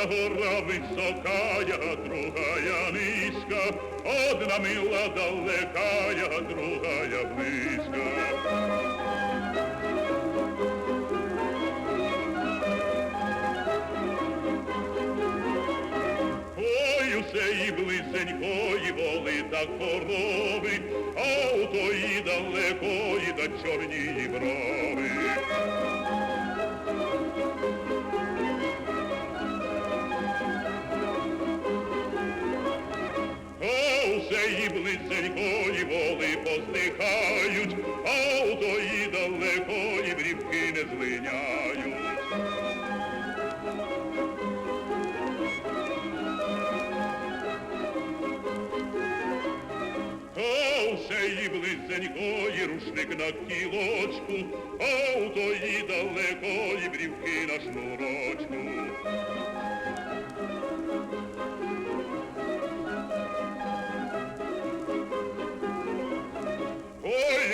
Одна гора високая, другая низька, Одна мила далекая, другая усе і близенької воли та корови, а у тої далекої та чорні брови. І близенької воли поздихають, а у тої далекої брівки не злиняють. А у сеї близенької рушник на кілочку, а у тої далекої брівки на шнурочку.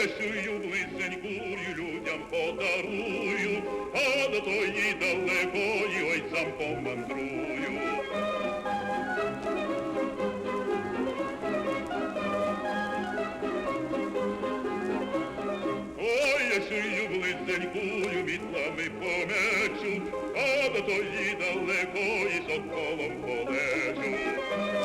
Ой, я людям подарую, а до тої далекої ой сам помандрую. Ой, я сюю близенькую мітлами помечу, а до тої далекої соколом полечу.